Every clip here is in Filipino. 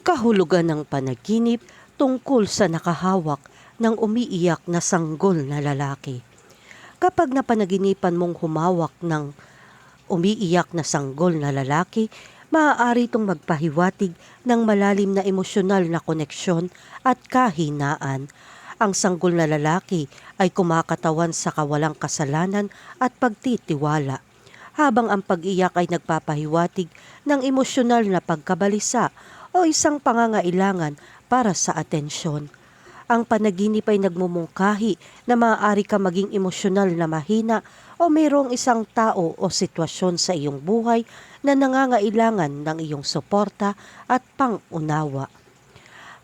kahulugan ng panaginip tungkol sa nakahawak ng umiiyak na sanggol na lalaki. Kapag napanaginipan mong humawak ng umiiyak na sanggol na lalaki, maaari itong magpahiwatig ng malalim na emosyonal na koneksyon at kahinaan. Ang sanggol na lalaki ay kumakatawan sa kawalang kasalanan at pagtitiwala, habang ang pag-iyak ay nagpapahiwatig ng emosyonal na pagkabalisa o isang pangangailangan para sa atensyon. Ang panaginip ay nagmumungkahi na maaari ka maging emosyonal na mahina o mayroong isang tao o sitwasyon sa iyong buhay na nangangailangan ng iyong suporta at pangunawa.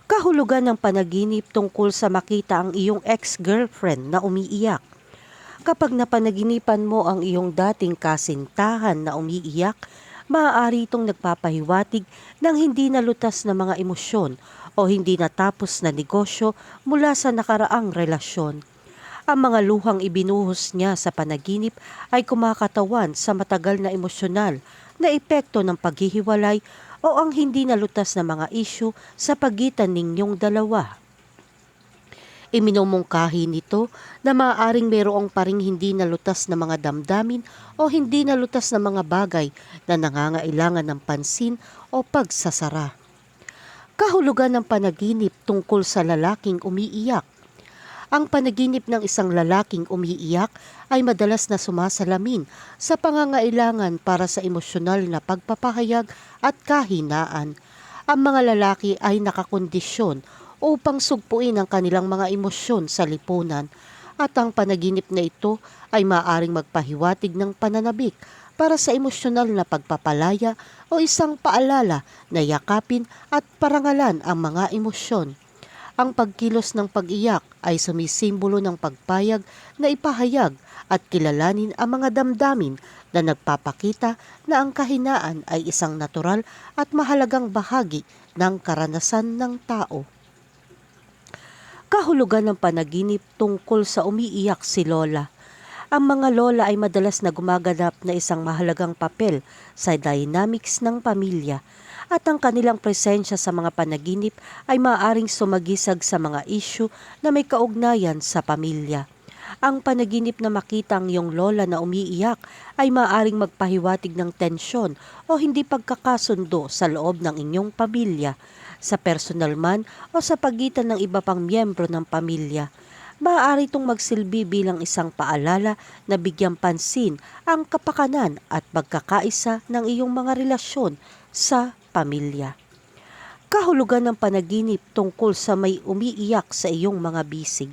Kahulugan ng panaginip tungkol sa makita ang iyong ex-girlfriend na umiiyak. Kapag napanaginipan mo ang iyong dating kasintahan na umiiyak, maaari itong nagpapahiwatig ng hindi nalutas na mga emosyon o hindi natapos na negosyo mula sa nakaraang relasyon. Ang mga luhang ibinuhos niya sa panaginip ay kumakatawan sa matagal na emosyonal na epekto ng paghihiwalay o ang hindi nalutas na mga isyu sa pagitan ninyong dalawa. Iminumungkahi nito na maaaring mayroong paring hindi nalutas na mga damdamin o hindi nalutas na mga bagay na nangangailangan ng pansin o pagsasara. Kahulugan ng panaginip tungkol sa lalaking umiiyak. Ang panaginip ng isang lalaking umiiyak ay madalas na sumasalamin sa pangangailangan para sa emosyonal na pagpapahayag at kahinaan. Ang mga lalaki ay nakakondisyon upang sugpuin ang kanilang mga emosyon sa lipunan at ang panaginip na ito ay maaring magpahiwatig ng pananabik para sa emosyonal na pagpapalaya o isang paalala na yakapin at parangalan ang mga emosyon. Ang pagkilos ng pag-iyak ay sumisimbolo ng pagpayag na ipahayag at kilalanin ang mga damdamin na nagpapakita na ang kahinaan ay isang natural at mahalagang bahagi ng karanasan ng tao. Kahulugan ng panaginip tungkol sa umiiyak si Lola. Ang mga lola ay madalas na gumaganap na isang mahalagang papel sa dynamics ng pamilya at ang kanilang presensya sa mga panaginip ay maaaring sumagisag sa mga isyu na may kaugnayan sa pamilya. Ang panaginip na makita ang iyong lola na umiiyak ay maaaring magpahiwatig ng tensyon o hindi pagkakasundo sa loob ng inyong pamilya, sa personal man o sa pagitan ng iba pang miyembro ng pamilya maaari itong magsilbi bilang isang paalala na bigyang pansin ang kapakanan at pagkakaisa ng iyong mga relasyon sa pamilya. Kahulugan ng panaginip tungkol sa may umiiyak sa iyong mga bisig.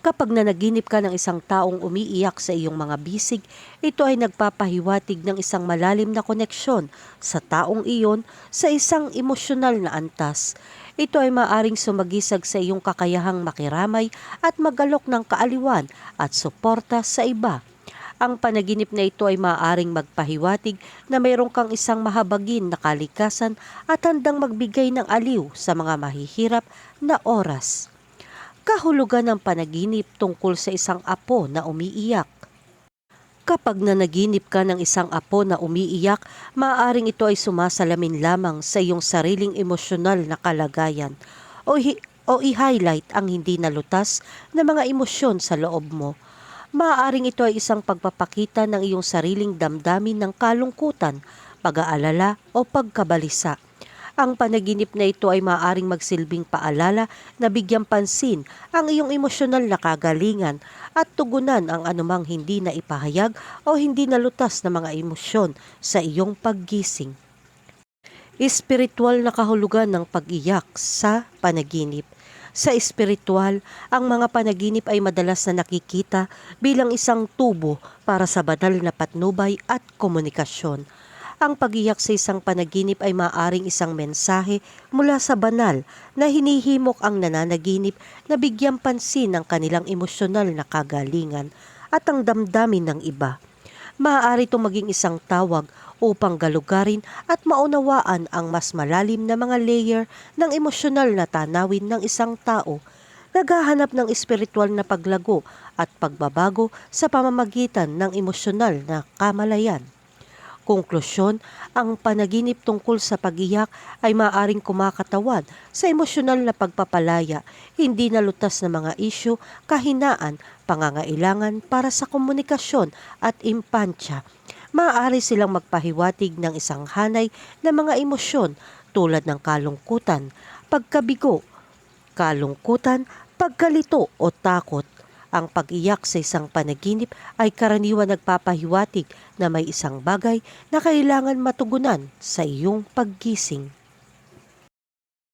Kapag nanaginip ka ng isang taong umiiyak sa iyong mga bisig, ito ay nagpapahiwatig ng isang malalim na koneksyon sa taong iyon sa isang emosyonal na antas. Ito ay maaring sumagisag sa iyong kakayahang makiramay at magalok ng kaaliwan at suporta sa iba. Ang panaginip na ito ay maaaring magpahiwatig na mayroon kang isang mahabagin na kalikasan at handang magbigay ng aliw sa mga mahihirap na oras kahulugan ng panaginip tungkol sa isang apo na umiiyak. Kapag nanaginip ka ng isang apo na umiiyak, maaaring ito ay sumasalamin lamang sa iyong sariling emosyonal na kalagayan o, hi- o i-highlight ang hindi nalutas na mga emosyon sa loob mo. Maaaring ito ay isang pagpapakita ng iyong sariling damdamin ng kalungkutan, pag-aalala o pagkabalisa. Ang panaginip na ito ay maaaring magsilbing paalala na bigyang pansin ang iyong emosyonal na kagalingan at tugunan ang anumang hindi na ipahayag o hindi nalutas na mga emosyon sa iyong paggising. Espiritual na kahulugan ng pag-iyak sa panaginip. Sa espiritual, ang mga panaginip ay madalas na nakikita bilang isang tubo para sa banal na patnubay at komunikasyon ang pagiyak sa isang panaginip ay maaring isang mensahe mula sa banal na hinihimok ang nananaginip na bigyan pansin ng kanilang emosyonal na kagalingan at ang damdamin ng iba. Maaari itong maging isang tawag upang galugarin at maunawaan ang mas malalim na mga layer ng emosyonal na tanawin ng isang tao naghahanap ng espiritual na paglago at pagbabago sa pamamagitan ng emosyonal na kamalayan. Konklusyon, ang panaginip tungkol sa pag-iyak ay maaring kumakatawan sa emosyonal na pagpapalaya, hindi nalutas na mga isyu, kahinaan, pangangailangan para sa komunikasyon at impansya. Maaari silang magpahiwatig ng isang hanay na mga emosyon tulad ng kalungkutan, pagkabigo, kalungkutan, pagkalito o takot. Ang pag-iyak sa isang panaginip ay karaniwan nagpapahiwatig na may isang bagay na kailangan matugunan sa iyong paggising.